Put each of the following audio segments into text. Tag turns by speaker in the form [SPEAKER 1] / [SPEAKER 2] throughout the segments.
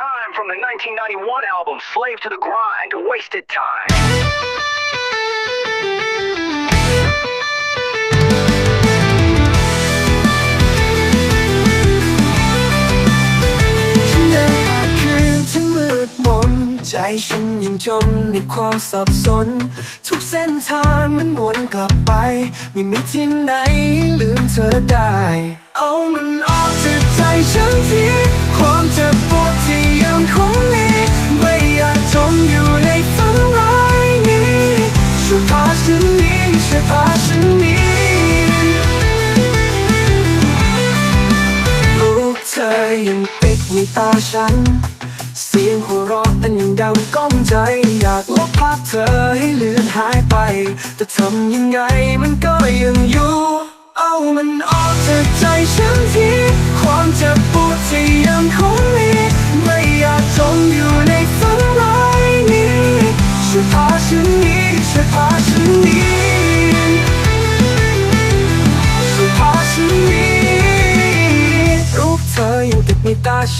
[SPEAKER 1] time from the 1991 album Slave to the Grind, Wasted Time.
[SPEAKER 2] ฉันเดินผ่าคืนที่มืดมนใจฉันยังจมในความสับสน ทุกเส้นทางมันวนกลับไป ไม่มีที่ไหนลืมเธอได้ เอามันออกจากใจฉันทีความเจ็บ ตาฉัน เสียงหัวเราะนั้นยังดังก้องใจ อยากลบภาพเธอให้เลือนหายไป แต่ทำยังไงมันก็ยังอยู่ เอามันออกจากใจฉันทีความเจ็บปวดที่ยังคง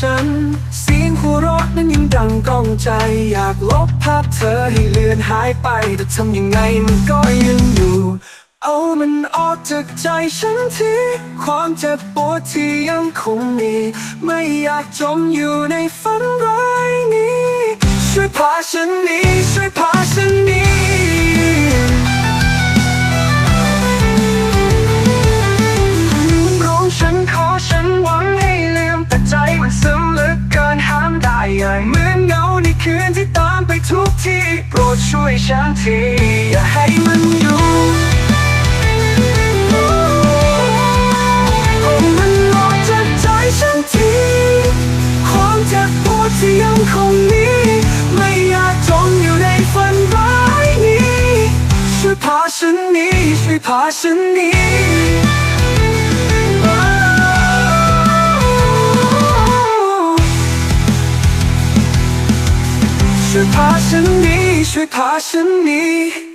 [SPEAKER 2] ฉัน เสียงหัวเราะนั้นยังดังก้องใจ อยากลบภาพเธอให้เลือนหายไป แต่ทำยังไงมันก็ยังอยู่ เอามันออกจากใจฉันทีความเจ็บปวดที่ยังคงมี ไม่อยากจมอยู่ในฝันร้ายนี้ ช่วยพาฉันหนีช่วย โปรดช่วยฉันทีอย่าให้มันอยู่โอ้มันออกจากใจฉันทีความเจ็บปวดที่ยังคงมีไม่อยากจมอยู่ในฝันร้ายนี้ช่วยพาฉันหนี้ช่วยพาฉันหนี้ 他是你，谁他是你。